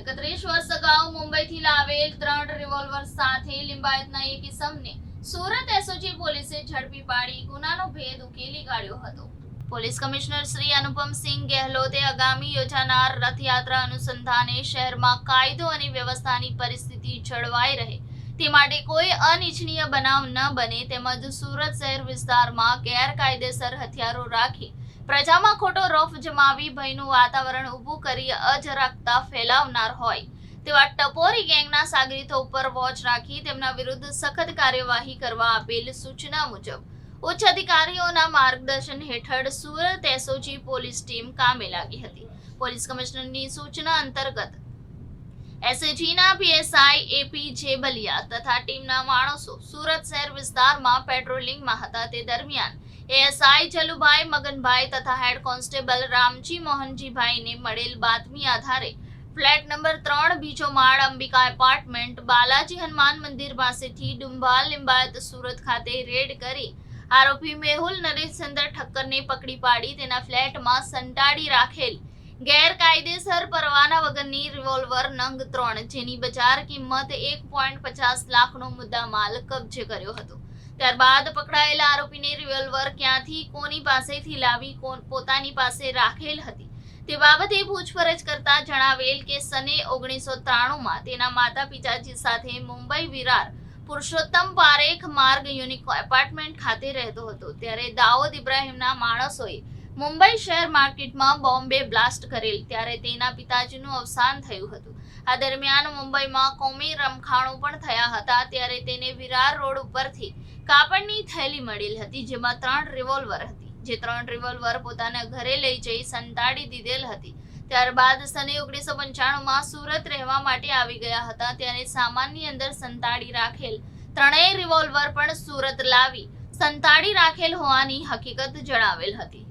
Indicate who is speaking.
Speaker 1: એકત્રીસ વર્ષ અગાઉ મુંબઈથી લાવેલ ત્રણ રિવોલ્વર સાથે લિંબાયતના એક ઇસમને સુરત એસઓજી પોલીસે ઝડપી પાડી ગુનાનો ભેદ ઉકેલી કાઢ્યો હતો. પોલીસ કમિશનર શ્રી અનુપમસિંહ ગેહલોતે આગામી યોજાનાર રથયાત્રા અનુસંધાને શહેરમાં કાયદો અને વ્યવસ્થાની પરિસ્થિતિ જળવાઈ રહે. તે માટે કોઈ અનિચ્છનીય બનાવ ન બને તેમજ સુરત શહેર વિસ્તારમાં ગેરકાયદેસર હથિયારો રાખી પ્રજામાં ખોટો રોફ જમાવી ભયનું વાતાવરણ ઊભું કરી અજરાકતા ફેલાવનાર હોય. તેવા ટપોરી ગેંગના સાગરીતો ઉપર વોચ રાખી તેમના વિરુદ્ધ સખત કાર્યવાહી કરવા આપેલ સૂચના મુજબ, ઉચ્ચ અધિકારીઓના માર્ગદર્શન હેઠળ સુરત એસઓજી પોલીસ ટીમ કામે લાગી હતી. પોલીસ કમિશનરની સૂચના અંતર્ગત, એસએજીના પીએસઆઈ એપી જેબલિયા તથા ટીમના માણસો સુરત શહેર વિસ્તારમાં પેટ્રોલિંગમાં હતા તે દરમિયાન એએસઆઈ જલુભાઈ, મગનભાઈ તથા હેડ કોન્સ્ટેબલ રામજી મોહનજીભાઈને મળેલ બાતમી આધારે ફ્લેટ નંબર ત્રણ બીજો માળ અંબિકા એપાર્ટમેન્ટ બાલાજી હનુમાન મંદિર પાસેથી ડુંબાલ લિંબાયત સુરત ખાતે રેડ કરી આરોપી મેહુલ નરેશચંદ્ર ઠક્કરને પકડી પાડી તેના ફ્લેટમાં સંતાડી રાખેલ ગેરકાયદેસર પરવાના વગરની રિવોલ્વર નંગ ત્રણ જેની બજાર કિંમત એક પોઈન્ટ પચાસ લાખનો મુદ્દા માલ કબજે કર્યો હતો. ત્યારબાદ પકડાયેલા ક્યાંથી કોની પાસેથી લાવી પોતાની પાસે રાખેલ હતી. તે બાબતે પૂછપરછ કરતા જણાવેલ કે સને ઓગણીસો ત્રાણુંમાં તેના માતા પિતાજી સાથે મુંબઈ વિરાર પુરુષોત્તમ પારેખ માર્ગ યુનિક, એપાર્ટમેન્ટ ખાતે રહેતો હતો. ત્યારે દાઉદ ઇબ્રાહિમના માણસોએ મુંબઈ શેર માર્કેટમાં બોમ્બે બ્લાસ્ટ કરેલ ત્યારે તેના પિતાજીનું અવસાન થયું હતું. આ દરમિયાન મુંબઈમાં કોમી રમખાણો પણ થયા હતા ત્યારે તેને વિરાર રોડ ઉપરથી કાપડની થેલી મળેલ હતી જેમાં ત્રણ રિવોલ્વર હતી. જે ત્રણ રિવોલ્વર પોતાના ઘરે લઈ જઈ સંતાડી દીધેલ હતી. ત્યારબાદ સને ઓગણીસો પંચાણુંમાં સુરત રહેવા માટે આવી ગયા હતા ત્યારે સામાનની અંદર સંતાડી રાખેલ ત્રણેય રિવોલ્વર પણ સુરત લાવી સંતાડી રાખેલ હોવાની હકીકત જણાવેલ હતી.